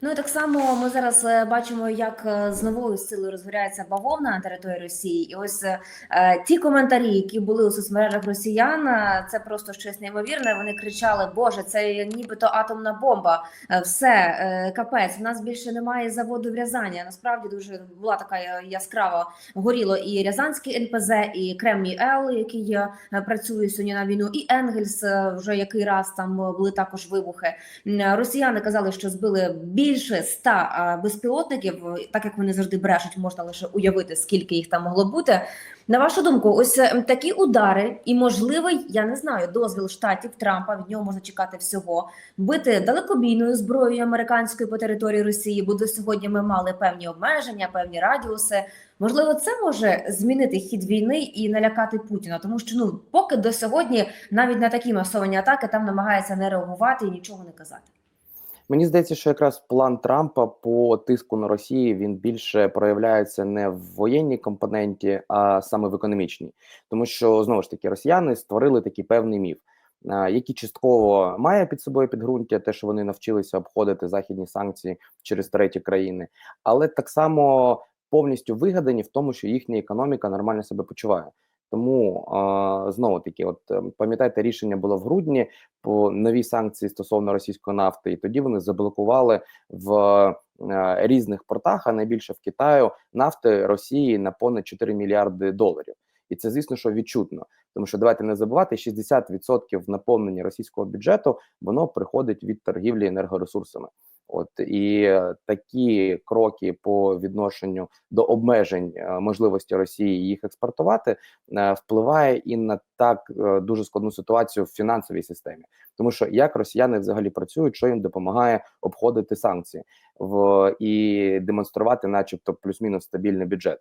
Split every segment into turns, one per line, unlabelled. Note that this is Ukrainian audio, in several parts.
Ну і так само ми зараз е, бачимо, як е, з новою силою розгоряється бавовна на території Росії, і ось е, ті коментарі, які були у соцмережах росіян, е, це просто щось неймовірне. Вони кричали: Боже, це нібито атомна бомба. Все е, капець. В нас більше немає заводу врязання. Насправді дуже була така яскрава горіло і Рязанський НПЗ, і Кремній Л, який працює сьогодні на війну, і Енгельс вже який раз там були також вибухи. Росіяни казали, що збили більше ста безпілотників. Так як вони завжди брешуть, можна лише уявити, скільки їх там могло бути. На вашу думку, ось е, такі удари, і можливий, я не знаю, дозвіл штатів Трампа від нього можна чекати всього. Бити далекобійною зброєю американською по території Росії, бо до сьогодні ми мали певні обмеження, певні радіуси. Можливо, це може змінити хід війни і налякати Путіна, тому що ну поки до сьогодні навіть на такі масовані атаки там намагається не реагувати і нічого не казати.
Мені здається, що якраз план Трампа по тиску на Росію він більше проявляється не в воєнній компоненті, а саме в економічній, тому що знову ж таки росіяни створили такий певний міф, який частково має під собою підґрунтя, те, що вони навчилися обходити західні санкції через треті країни, але так само повністю вигадані в тому, що їхня економіка нормально себе почуває. Тому знову таки, от е, пам'ятаєте, рішення було в грудні по нові санкції стосовно російської нафти, і тоді вони заблокували в е, різних портах, а найбільше в Китаю нафти Росії на понад 4 мільярди доларів. І це, звісно, що відчутно, тому що давайте не забувати, 60% наповнення російського бюджету воно приходить від торгівлі енергоресурсами. От і е, такі кроки по відношенню до обмежень е, можливості Росії їх експортувати е, впливає і на так дуже складну ситуацію в фінансовій системі, тому що як росіяни взагалі працюють, що їм допомагає обходити санкції в і демонструвати, начебто, плюс-мінус стабільний бюджет.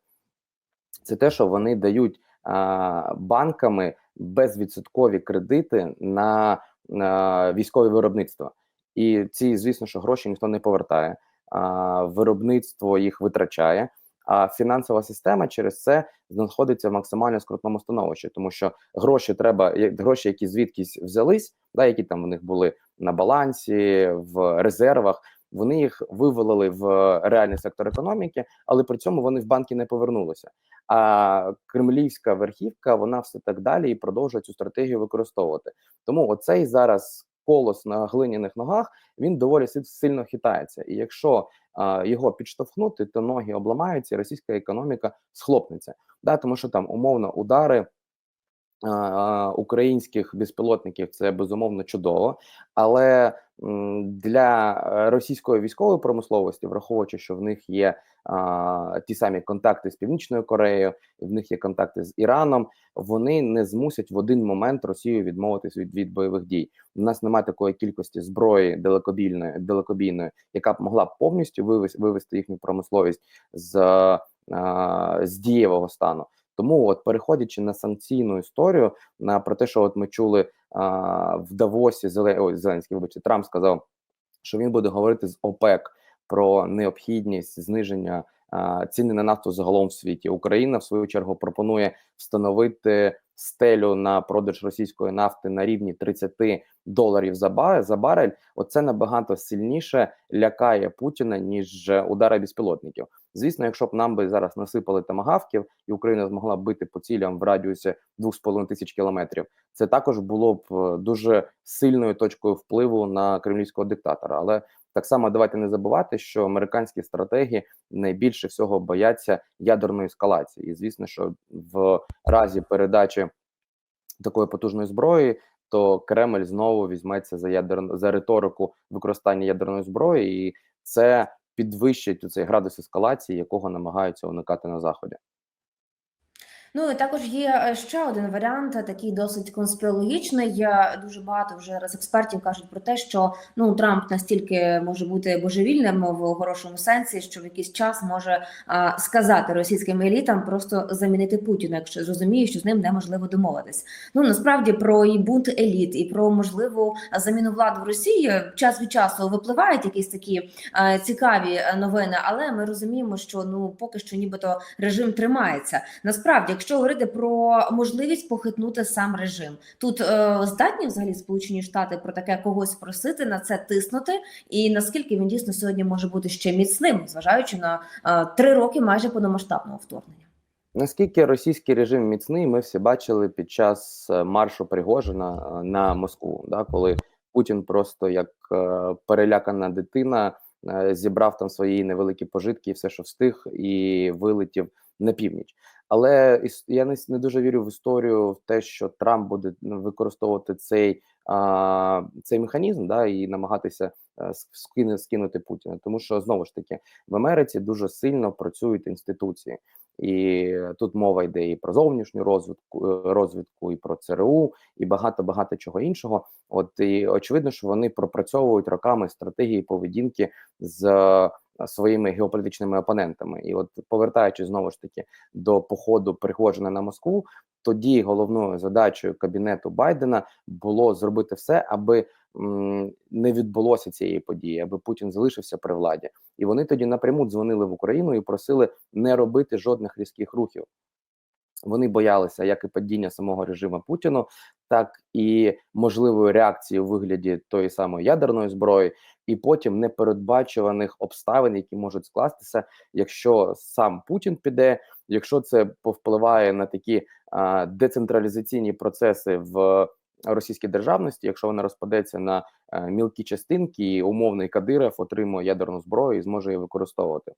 Це те, що вони дають а, банками безвідсоткові кредити на, на військове виробництво. І ці, звісно, що гроші ніхто не повертає. А, виробництво їх витрачає. А фінансова система через це знаходиться в максимально скрутному становищі, тому що гроші треба, гроші, які звідкись взялись, да, які там у них були на балансі, в резервах. Вони їх вивалили в реальний сектор економіки, але при цьому вони в банки не повернулися. А кремлівська верхівка вона все так далі і продовжує цю стратегію використовувати. Тому оцей зараз колос на глиняних ногах він доволі си- сильно хитається. І якщо е, його підштовхнути, то ноги обламаються, і російська економіка схлопнеться. Да, тому що там умовно удари. Українських безпілотників це безумовно чудово, але для е, російської військової промисловості, враховуючи, що в них є а, ті самі контакти з Північною Кореєю, в них є контакти з Іраном, вони не змусять в один момент Росію відмовитись від, від бойових дій. У нас немає такої кількості зброї далекобійної, далекобійної, яка б могла повністю вивести, вивести їхню промисловість з, а, з дієвого стану. Тому, от переходячи на санкційну історію, на про те, що от ми чули а, в Давосі, Зелен... Ой, Зеленський, вибачте, Трамп сказав, що він буде говорити з ОПЕК про необхідність зниження а, ціни на нафту загалом в світі. Україна в свою чергу пропонує встановити стелю на продаж російської нафти на рівні 30 доларів за барель, за барель. Оце набагато сильніше лякає Путіна ніж е, удари безпілотників. Звісно, якщо б нам би зараз насипали тамагавків, і Україна змогла бити по цілям в радіусі 2,5 тисяч кілометрів, це також було б е, дуже сильною точкою впливу на кремлівського диктатора. Але так само давайте не забувати, що американські стратегії найбільше всього бояться ядерної ескалації. І звісно, що в разі передачі такої потужної зброї, то Кремль знову візьметься за ядерну за риторику використання ядерної зброї, і це підвищить цей градус ескалації, якого намагаються уникати на заході.
Ну і також є е, ще один варіант, е, такий досить конспірологічний. Е, Дуже багато вже раз експертів кажуть про те, що ну Трамп настільки може бути божевільним в хорошому сенсі, що в якийсь час може а, сказати російським елітам просто замінити Путіна, якщо зрозуміє, що з ним неможливо домовитись. Ну насправді про і бунт еліт, і про можливу заміну влади в Росії час від часу випливають якісь такі е, цікаві е, новини, але ми розуміємо, що ну поки що нібито режим тримається. Насправді, якщо якщо говорити про можливість похитнути сам режим, тут е, здатні взагалі Сполучені Штати про таке когось просити на це тиснути, і наскільки він дійсно сьогодні може бути ще міцним, зважаючи на е, три роки майже повномасштабного вторгнення.
Наскільки російський режим міцний, ми всі бачили під час е, маршу Пригожина е, на Москву, да, коли Путін просто як е, перелякана дитина зібрав там свої невеликі пожитки, і все, що встиг, і вилетів на північ. Але я не, не дуже вірю в історію в те, що Трамп буде використовувати цей, а, цей механізм, да, і намагатися е, ск- скинути Путіна. Тому що знову ж таки в Америці дуже сильно працюють інституції. І тут мова йде і про зовнішню розвитку, е, розвідку, і про ЦРУ, і багато багато чого іншого. От і очевидно, що вони пропрацьовують роками стратегії поведінки з е, своїми геополітичними опонентами. І от повертаючись знову ж таки до походу Пригожина на Москву, тоді головною задачею кабінету Байдена було зробити все, аби не відбулося цієї події, аби Путін залишився при владі. І вони тоді напряму дзвонили в Україну і просили не робити жодних різких рухів. Вони боялися як і падіння самого режиму Путіну, так і можливої реакції у вигляді тої самої ядерної зброї, і потім непередбачуваних обставин, які можуть скластися, якщо сам Путін піде, якщо це повпливає на такі децентралізаційні процеси в російській державності, якщо вона розпадеться на е, мілкі частинки, і умовний Кадиров отримує ядерну зброю і зможе її використовувати.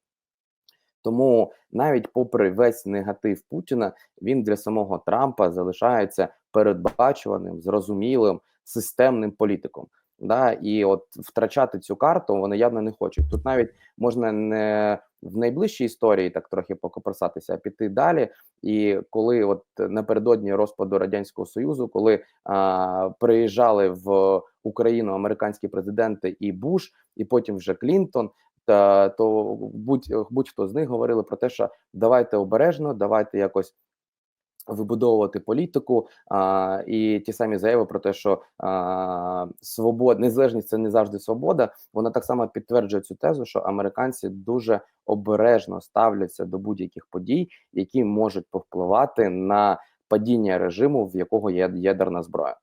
Тому навіть попри весь негатив Путіна, він для самого Трампа залишається передбачуваним, зрозумілим, системним політиком. Да, і от втрачати цю карту вони явно не хочуть. Тут навіть можна не в найближчій історії так трохи покопирсатися, а піти далі. І коли от напередодні розпаду радянського союзу, коли а, приїжджали в Україну американські президенти і Буш, і потім вже Клінтон, та то будь будь-хто з них говорили про те, що давайте обережно, давайте якось вибудовувати політику. А, і ті самі заяви про те, що а, свобода, незалежність це не завжди свобода. Вона так само підтверджує цю тезу, що американці дуже обережно ставляться до будь-яких подій, які можуть повпливати на падіння режиму, в якого є ядерна зброя.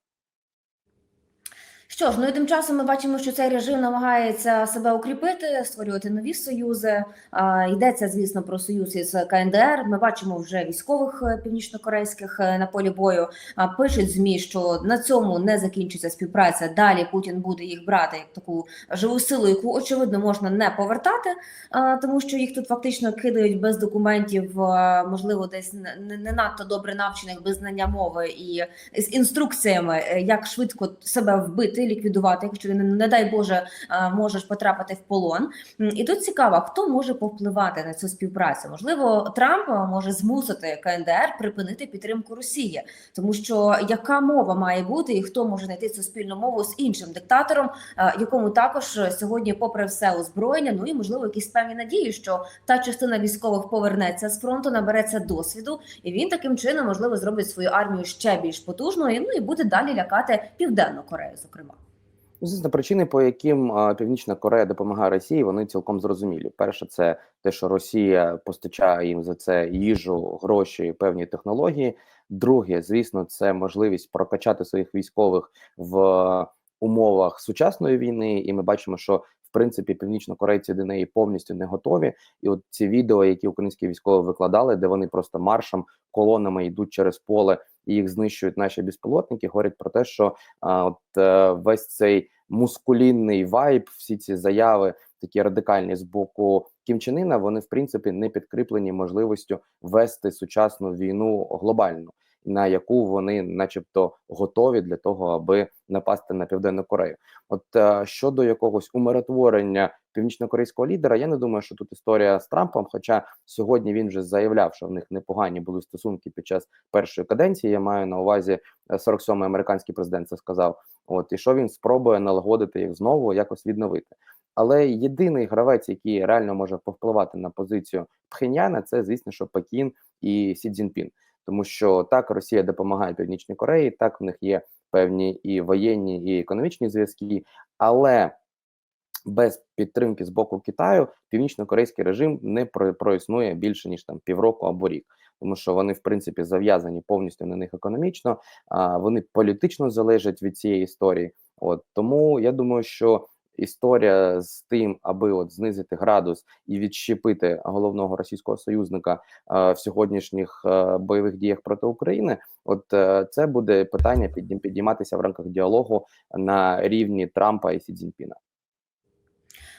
Що ж, ну і тим часом ми бачимо, що цей режим намагається себе укріпити, створювати нові союзи. А, йдеться, звісно, про союз із КНДР. Ми бачимо вже військових е, північнокорейських е, на полі бою. А пишуть змі, що на цьому не закінчиться співпраця. Далі Путін буде їх брати як таку живу силу, яку очевидно можна не повертати, а, тому що їх тут фактично кидають без документів, а, можливо, десь не, не- надто добре навчених без знання мови і з інструкціями, е, як швидко себе вбити, ліквідувати, якщо не, не дай Боже е, можеш потрапити в полон. І тут цікаво, хто може повпливати на цю співпрацю? Можливо, Трамп е, може змусити КНДР припинити підтримку Росії, тому що яка мова має бути, і хто може знайти цю спільну мову з іншим диктатором, е, якому також сьогодні, попри все, озброєння, ну і можливо якісь певні надії, що та частина військових повернеться з фронту, набереться досвіду, і він таким чином можливо зробить свою армію ще більш потужною. Ну і буде далі лякати південну Корею, зокрема.
Ну, Звісно, причини, по яким Північна Корея допомагає Росії, вони цілком зрозумілі. Перше, це те, що Росія постачає їм за це їжу, гроші, певні технології. Друге, звісно, це можливість прокачати своїх військових в умовах сучасної війни, і ми бачимо, що в принципі північнокорейці до неї повністю не готові. І от ці відео, які українські військові викладали, де вони просто маршем колонами йдуть через поле і їх знищують наші безпілотники, говорять про те, що а, от е, весь цей мускулінний вайб, всі ці заяви, такі радикальні з боку Кім Чен Іна, вони в принципі не підкріплені можливістю вести сучасну війну глобальну, на яку вони, начебто, готові для того, аби напасти на південну Корею. От е, щодо якогось умиротворення північнокорейського лідера, я не думаю, що тут історія з Трампом. Хоча сьогодні він вже заявляв, що в них непогані були стосунки під час першої каденції. Я маю на увазі е, 47-й американський президент це сказав. От і що він спробує налагодити їх знову, якось відновити. Але єдиний гравець, який реально може повпливати на позицію Пхеняна, це звісно, що Пекін і Сі Цзіньпін. Тому що так Росія допомагає Північній Кореї, так в них є певні і воєнні, і економічні зв'язки, але без підтримки з боку Китаю північно-корейський режим не про- проіснує більше ніж там півроку або рік. тому що вони в принципі зав'язані повністю на них економічно. А вони політично залежать від цієї історії. От тому я думаю, що історія з тим, аби от знизити градус і відщепити головного російського союзника е, в сьогоднішніх е, бойових діях проти України, от е, це буде питання піднім- підніматися в рамках діалогу на рівні Трампа і Сі Цзіньпіна.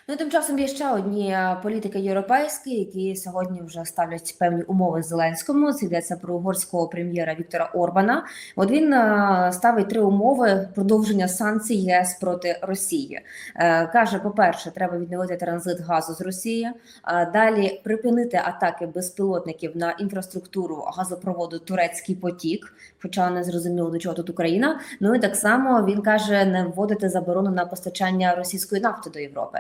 Ну тим часом є ще одні е, політики європейські, які сьогодні вже ставлять певні умови Зеленському. Це йдеться про угорського прем'єра Віктора Орбана. От він е, ставить три умови продовження санкцій ЄС проти Росії. Е, Каже: по-перше, треба відновити транзит газу з Росії. а Далі припинити атаки безпілотників на інфраструктуру газопроводу Турецький потік, хоча не зрозуміло до чого тут Україна. Ну і так само він каже не вводити заборону на постачання російської нафти до Європи.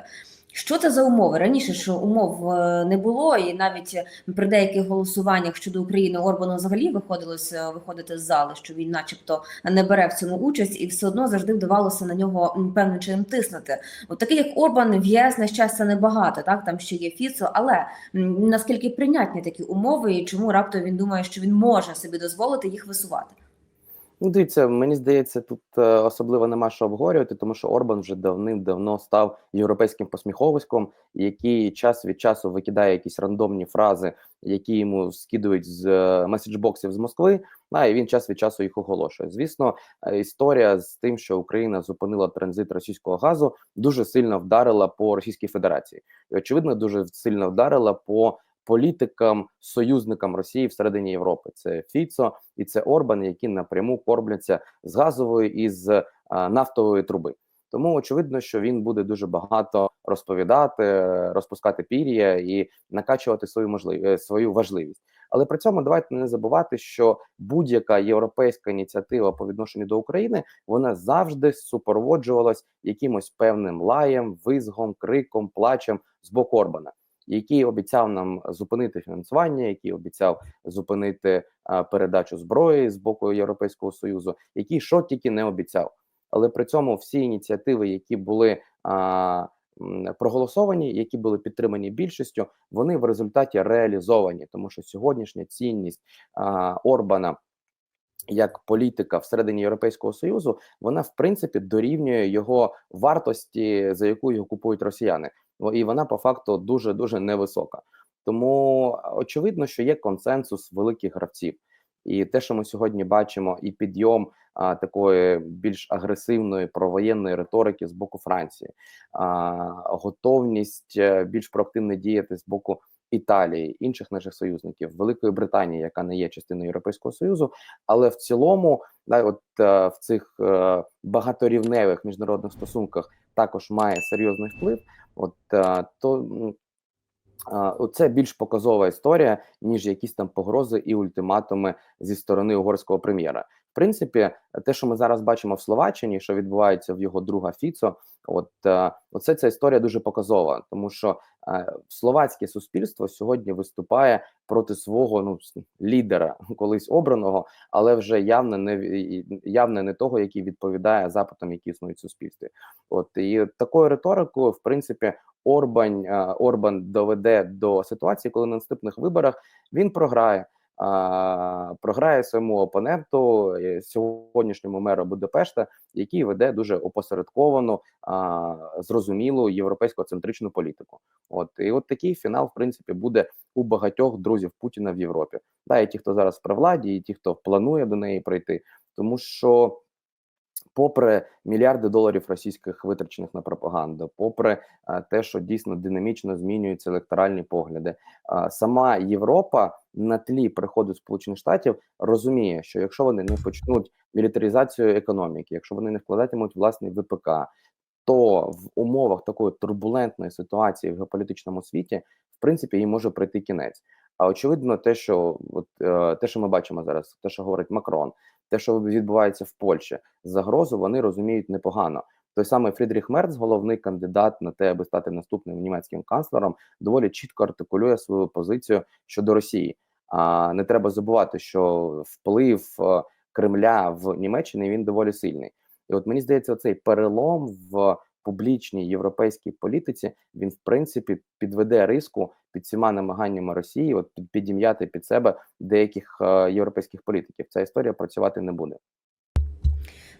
Що це за умови? Раніше ж умов е, не було, і навіть при деяких голосуваннях щодо України Орбану взагалі виходилось е, виходити з зали, що він, начебто, не бере в цьому участь, і все одно завжди вдавалося на нього певним чином тиснути. От такий як Орбан в на щастя небагато, так там ще є Фіцо, але наскільки прийнятні такі умови, і чому раптом він думає, що він може собі дозволити їх висувати?
Ну, дивіться, мені здається, тут е, особливо нема що обговорювати, тому що Орбан вже давним-давно став європейським посміховиськом, який час від часу викидає якісь рандомні фрази, які йому скидують з е, меседжбоксів з Москви. А і він час від часу їх оголошує. Звісно, е, історія з тим, що Україна зупинила транзит російського газу, дуже сильно вдарила по Російській Федерації, і очевидно, дуже сильно вдарила по політикам, союзникам Росії всередині Європи. Це Фіцо і це Орбан, які напряму кормляться з газової і з нафтової труби. Тому очевидно, що він буде дуже багато розповідати, е, розпускати пір'я і накачувати свою можливість свою важливість. Але при цьому давайте не забувати, що будь-яка європейська ініціатива по відношенню до України вона завжди супроводжувалась якимось певним лаєм, визгом, криком, плачем з боку Орбана який обіцяв нам зупинити фінансування, який обіцяв зупинити передачу зброї з боку Європейського союзу, який що тільки не обіцяв. Але при цьому всі ініціативи, які були а, проголосовані, які були підтримані більшістю, вони в результаті реалізовані, тому що сьогоднішня цінність а, Орбана. Як політика всередині Європейського союзу, вона в принципі дорівнює його вартості, за яку його купують росіяни. І вона по факту дуже дуже невисока. Тому очевидно, що є консенсус великих гравців, і те, що ми сьогодні бачимо, і підйом а, такої більш агресивної провоєнної риторики з боку Франції, а, готовність е, більш проактивно діяти з боку. Італії, інших наших союзників, Великої Британії, яка не є частиною Європейського союзу, але в цілому, да, от е, в цих е, багаторівневих міжнародних стосунках також має серйозний вплив. От е, то це більш показова історія, ніж якісь там погрози і ультиматуми зі сторони угорського прем'єра. Принципі, те, що ми зараз бачимо в Словаччині, що відбувається в його друга Фіцо, от е, оце ця історія дуже показова, тому що е, словацьке суспільство сьогодні виступає проти свого ну лідера, колись обраного, але вже явно не явно не того, який відповідає запитам, які існують в суспільстві. От і такою риторикою, в принципі, Орбан е, Орбан доведе до ситуації, коли на наступних виборах він програє. А, програє своєму опоненту сьогоднішньому меру Будапешта, який веде дуже опосередковану, а, зрозумілу європейсько-центричну політику. От і от такий фінал, в принципі, буде у багатьох друзів Путіна в Європі. Да, і ті, хто зараз при владі, і ті, хто планує до неї прийти, тому що. Попри мільярди доларів російських витрачених на пропаганду, попри те, що дійсно динамічно змінюються електоральні погляди, сама Європа на тлі приходу Сполучених Штатів розуміє, що якщо вони не почнуть мілітаризацію економіки, якщо вони не вкладатимуть власний ВПК, то в умовах такої турбулентної ситуації в геополітичному світі, в принципі, їм може прийти кінець. А очевидно, те, що от е, те, що ми бачимо зараз, те, що говорить Макрон, те, що відбувається в Польщі, загрозу вони розуміють непогано. Той самий Фрідріх Мерц, головний кандидат на те, аби стати наступним німецьким канцлером, доволі чітко артикулює свою позицію щодо Росії. А не треба забувати, що вплив е, Кремля в Німеччині він доволі сильний. І от мені здається, цей перелом в публічній європейській політиці він в принципі підведе риску під всіма намаганнями Росії, от підім'яти під себе деяких е, європейських політиків. Ця історія працювати не буде.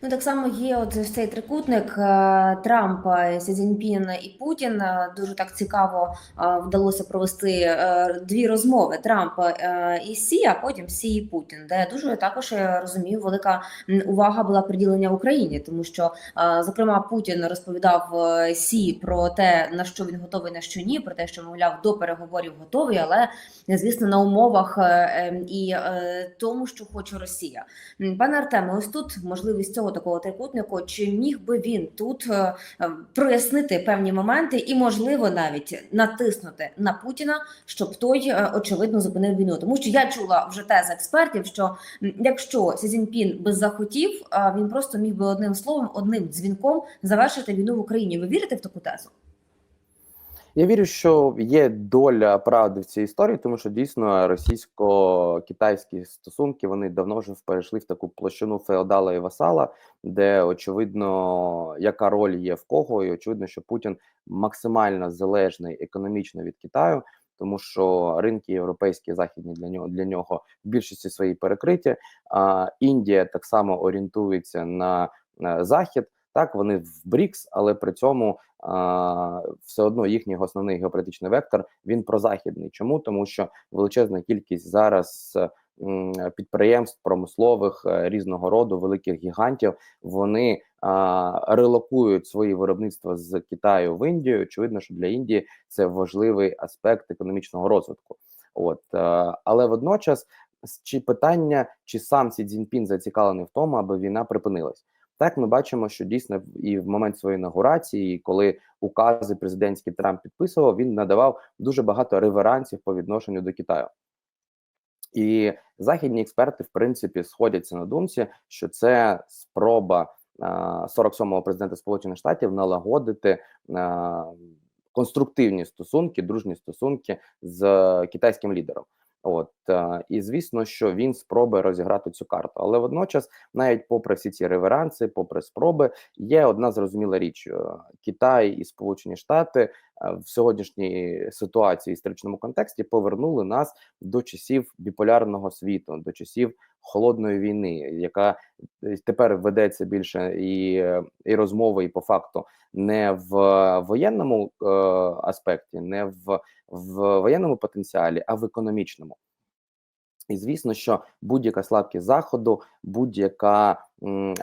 Ну так само є от цей трикутник е, Трамп, е, Сі Цзіньпін і Путін. Дуже так цікаво е, вдалося провести е, дві розмови Трамп е, і Сі, а потім Сі і Путін, де дуже також я розумію, велика увага була приділення Україні, тому що зокрема Путін розповідав Сі про те, на що він готовий, на що ні, про те, що мовляв до переговорів готовий, але звісно на умовах е, е, і тому, що хоче Росія. Пане Артеме, ось тут можливість цього такого трикутнику. Чи міг би він тут е, е, прояснити певні моменти і, можливо, навіть натиснути на Путіна, щоб той е, очевидно зупинив війну? Тому що я чула вже тез експертів, що якщо Сі Цзіньпін би захотів, він просто міг би одним словом, одним дзвінком завершити війну в Україні. Ви вірите в таку тезу?
Я вірю, що є доля правди в цій історії, тому що дійсно російсько-китайські стосунки вони давно вже перейшли в таку площину феодала і васала, де очевидно, яка роль є в кого, і очевидно, що Путін максимально залежний економічно від Китаю, тому що ринки європейські західні для нього для нього в більшості своїй перекриті. А Індія так само орієнтується на, на захід. Так, вони в БРІКС, але при цьому а, все одно їхній основний геополітичний вектор він прозахідний. Чому? Тому що величезна кількість зараз підприємств промислових е, різного роду, великих гігантів, вони а, релокують свої виробництва з Китаю в Індію. Очевидно, що для Індії це важливий аспект економічного розвитку. От е, але водночас чи питання, чи сам Сі Цзіньпін зацікавлений в тому, аби війна припинилась. Так, ми бачимо, що дійсно і в момент своєї інаугурації, коли укази президентські Трамп підписував, він надавав дуже багато реверансів по відношенню до Китаю. І західні експерти, в принципі, сходяться на думці, що це спроба а, 47-го президента Сполучених Штатів налагодити конструктивні стосунки, дружні стосунки з китайським лідером. От е, і звісно, що він спробує розіграти цю карту, але водночас, навіть попри всі ці реверанси, попри спроби, є одна зрозуміла річ: е, Китай і Сполучені Штати е, в сьогоднішній ситуації історичному контексті повернули нас до часів біполярного світу, до часів холодної війни, яка е, тепер ведеться більше і, і розмови, і по факту не в воєнному е, аспекті, не в, в воєнному потенціалі, а в економічному. І звісно, що будь-яка слабкість заходу, будь-яка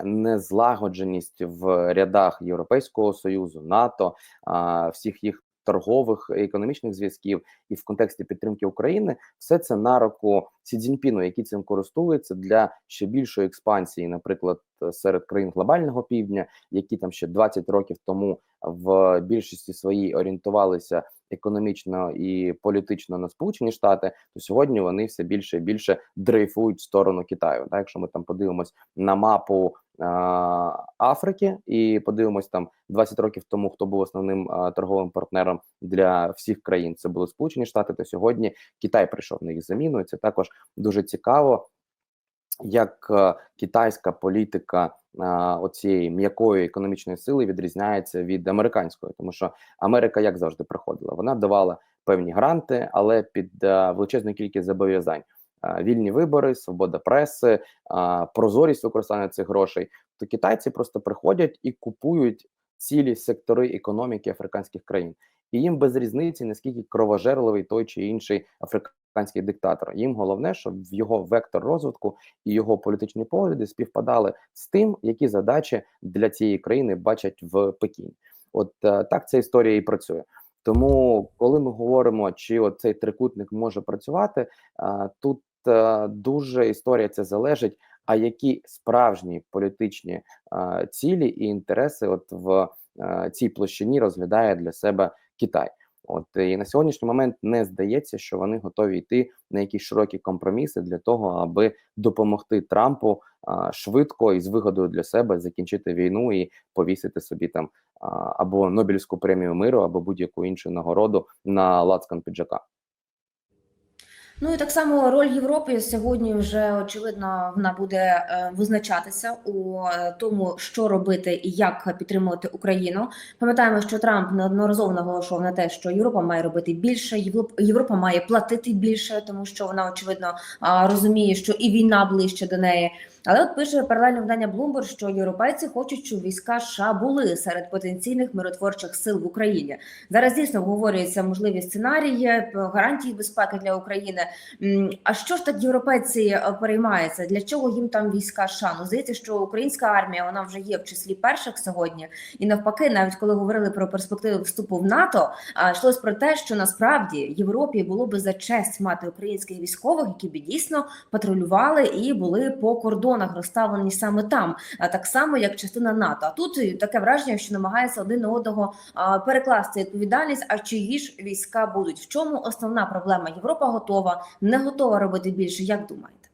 незлагодженість в рядах Європейського союзу, НАТО, а, всіх їх торгових і економічних зв'язків, і в контексті підтримки України, все це на руку Сі Цзіньпіну, який цим користується для ще більшої експансії, наприклад, серед країн глобального півдня, які там ще 20 років тому в більшості своїй орієнтувалися економічно і політично на Сполучені Штати, то сьогодні вони все більше і більше дрейфують в сторону Китаю. Так, якщо ми там подивимось на мапу Африки і подивимось там 20 років тому, хто був основним а, торговим партнером для всіх країн, це були Сполучені Штати. То сьогодні Китай прийшов на їх заміну. Це також дуже цікаво. Як е, китайська політика е, оцієї м'якої економічної сили відрізняється від американської, тому що Америка як завжди приходила, вона давала певні гранти, але під е, величезну кількість зобов'язань. Вільні вибори, свобода преси, прозорість використання цих грошей. То китайці просто приходять і купують цілі сектори економіки африканських країн, і їм без різниці наскільки кровожерливий той чи інший африканський диктатор. Їм головне, щоб в його вектор розвитку і його політичні погляди співпадали з тим, які задачі для цієї країни бачать в Пекіні. От е, так ця історія і працює. Тому, коли ми говоримо, чи цей трикутник може працювати, а, тут е, дуже історія ця залежить. А які справжні політичні цілі і інтереси, от в цій площині розглядає для себе Китай? От і на сьогоднішній момент не здається, що вони готові йти на якісь широкі компроміси для того, аби допомогти Трампу а, швидко і з вигодою для себе закінчити війну і повісити собі там а, або Нобелівську премію миру, або будь-яку іншу нагороду на лацкан піджака.
Ну і так само роль Європи сьогодні вже очевидно вона буде е, визначатися у е, тому, що робити і як підтримувати Україну. Пам'ятаємо, що Трамп неодноразово наголошував на те, що Європа має робити більше, Європ- Європа має платити більше, тому що вона очевидно розуміє, що і війна ближче до неї. Але от пише паралельно видання Bloomberg, що європейці хочуть, щоб війська США були серед потенційних миротворчих сил в Україні. Зараз дійсно обговорюються можливі сценарії, гарантії безпеки для України. А що ж так європейці е, переймаються? Для чого їм там війська США? Ну здається, що українська армія вона вже є в числі перших сьогодні. І навпаки, навіть коли говорили про перспективи вступу в НАТО, а йшлось про те, що насправді Європі було би за честь мати українських військових, які б дійсно патрулювали і були по кордонах розставлені саме там, так само як частина НАТО. А тут таке враження, що намагається один на одного перекласти відповідальність. А чиї ж війська будуть? В чому основна проблема? Європа готова, не готова робити більше. Як думаєте?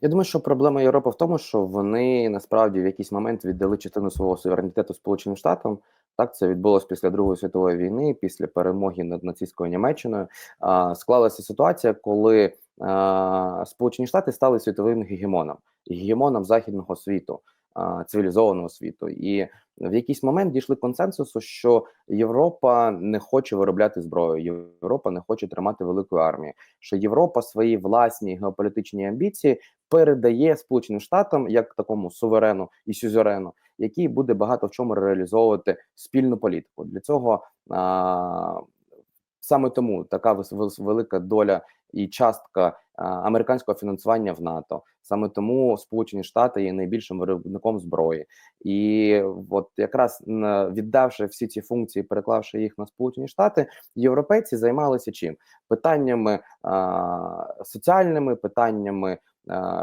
Я думаю, що проблема Європи в тому, що вони насправді в якийсь момент віддали частину свого суверенітету Сполученим Штатам. Так, це відбулося після Другої світової війни, після перемоги над нацистською Німеччиною. Склалася ситуація, коли Сполучені Штати стали світовим гегемоном, гегемоном західного світу, цивілізованого світу. І в якийсь момент дійшли консенсусу, що Європа не хоче виробляти зброю, Європа не хоче тримати велику армію. Що Європа свої власні геополітичні амбіції передає Сполученим Штатам як такому суверену і сюзерену, який буде багато в чому реалізовувати спільну політику. Для цього а, саме тому така велика доля і частка американського фінансування в НАТО. Саме тому Сполучені Штати є найбільшим виробником зброї, і от якраз віддавши всі ці функції, переклавши їх на Сполучені Штати, європейці займалися чим питаннями а, соціальними, питаннями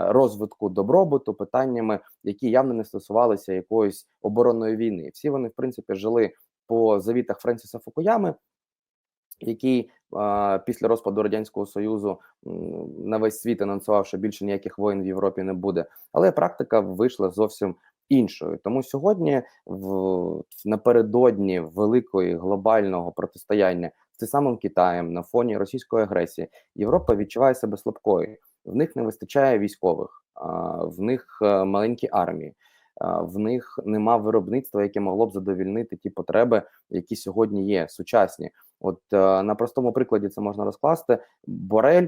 розвитку добробуту, питаннями, які явно не стосувалися якоїсь оборонної війни. Всі вони, в принципі, жили по завітах Френсіса Фукуями, який після розпаду радянського союзу на весь світ анонсував, що більше ніяких воїн в Європі не буде. Але практика вийшла зовсім іншою. Тому сьогодні, в напередодні великої глобального протистояння з самим Китаєм на фоні російської агресії, Європа відчуває себе слабкою. В них не вистачає військових, в них е, маленькі армії. В них нема виробництва, яке могло б задовільнити ті потреби, які сьогодні є сучасні. От е, на простому прикладі це можна розкласти. Борель,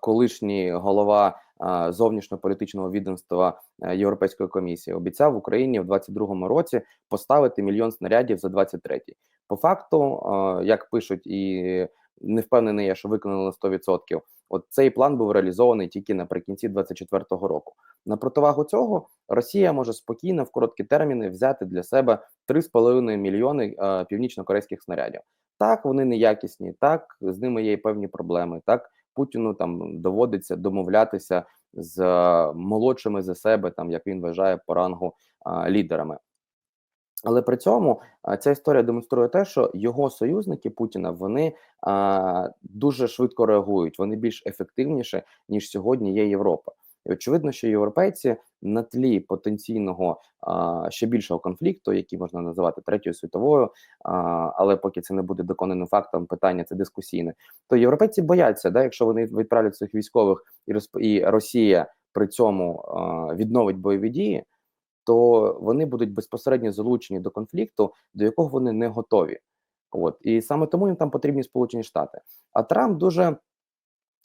колишній голова зовнішньополітичного відомства е, Європейської комісії, обіцяв Україні в 22-му році поставити мільйон снарядів за 23-й. По факту, е, як пишуть, і не впевнений я, що виконали на 100%, От цей план був реалізований тільки наприкінці 24-го року. На противагу цього Росія може спокійно в короткі терміни взяти для себе 3,5 мільйони е, північно-корейських снарядів. Так, вони неякісні, так з ними є і певні проблеми. Так, Путіну там доводиться домовлятися з е, молодшими за себе, там як він вважає по рангу е, лідерами. Але при цьому ця історія демонструє те, що його союзники Путіна вони а, дуже швидко реагують, вони більш ефективніше ніж сьогодні є Європа. І очевидно, що європейці на тлі потенційного а, ще більшого конфлікту, який можна називати третьою світовою, а, але поки це не буде доконаним фактом, питання це дискусійне. То європейці бояться, да, якщо вони відправлять своїх військових і розп... і Росія при цьому а, відновить бойові дії то вони будуть безпосередньо залучені до конфлікту, до якого вони не готові. От і саме тому їм там потрібні Сполучені Штати. А Трамп дуже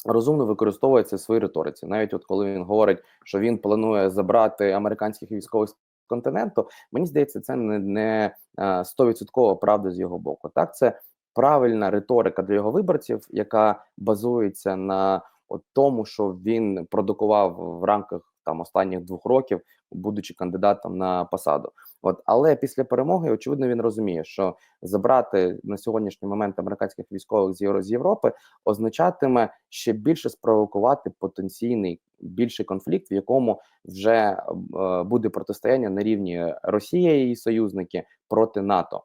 розумно використовує це в своїй риториці. Навіть от коли він говорить, що він планує забрати американських військових континенту, мені здається, це не не стовідсоткова правда з його боку. Так, це правильна риторика для його виборців, яка базується на тому, що він продукував в рамках там останніх двох років, будучи кандидатом на посаду. От але після перемоги, очевидно, він розуміє, що забрати на сьогоднішній момент американських військових з Європи означатиме ще більше спровокувати потенційний більший конфлікт, в якому вже е, буде протистояння на рівні Росія і союзники проти НАТО.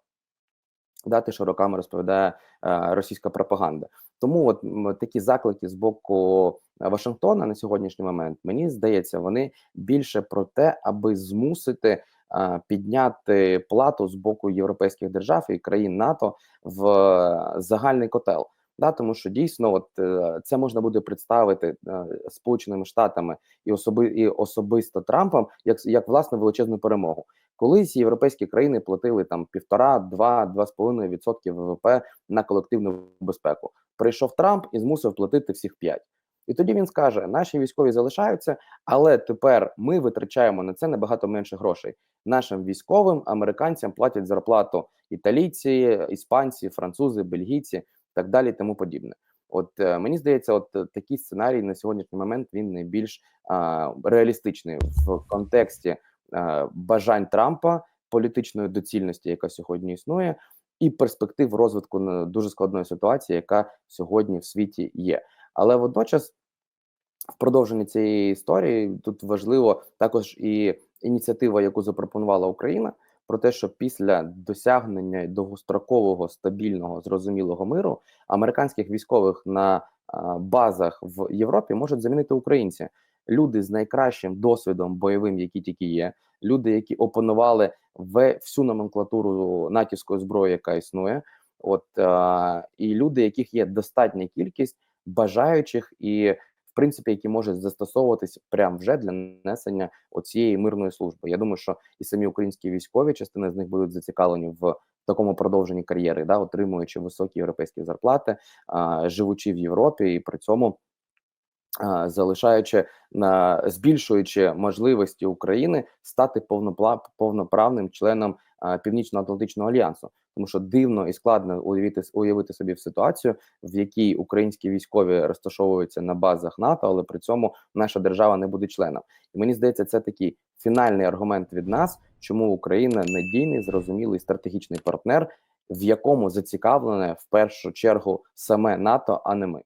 Дати, що роками розповідає е, російська пропаганда. Тому от такі заклики з боку Вашингтона на сьогоднішній момент мені здається, вони більше про те, аби змусити е, підняти плату з боку європейських держав і країн НАТО в е, загальний котел. Да, тому що дійсно, от е, це можна буде представити е, Сполученими Штатами і особи і особисто Трампом, як як власне величезну перемогу. Колись європейські країни платили там півтора, два, два з половиною відсотки ВВП на колективну безпеку. Прийшов Трамп і змусив платити всіх п'ять. І тоді він скаже: наші військові залишаються, але тепер ми витрачаємо на це набагато менше грошей. Нашим військовим американцям платять зарплату італійці, іспанці, французи, бельгійці, так далі, тому подібне. От е, мені здається, от е, такий сценарій на сьогоднішній момент він найбільш а, реалістичний в контексті а, бажань Трампа, політичної доцільності, яка сьогодні існує, і перспектив розвитку на дуже складної ситуації, яка сьогодні в світі є. Але водночас, в продовженні цієї історії, тут важливо також і ініціатива, яку запропонувала Україна, про те, що після досягнення довгострокового стабільного зрозумілого миру американських військових на базах в Європі можуть замінити українці. Люди з найкращим досвідом бойовим, які тільки є, люди, які опанували всю номенклатуру натівської зброї, яка існує. От а, і люди, яких є достатня кількість бажаючих і в принципі, які можуть застосовуватись прямо вже для несення оцієї мирної служби. Я думаю, що і самі українські військові частини з них будуть зацікавлені в такому продовженні кар'єри, да, отримуючи високі європейські зарплати, а, живучи в Європі, і при цьому залишаючи на збільшуючи можливості України стати повноправним членом Північно-Атлантичного альянсу, тому що дивно і складно уявити уявити собі в ситуацію, в якій українські військові розташовуються на базах НАТО, але при цьому наша держава не буде членом. І мені здається, це такий фінальний аргумент від нас, чому Україна надійний, зрозумілий стратегічний партнер, в якому зацікавлене в першу чергу саме НАТО, а не ми.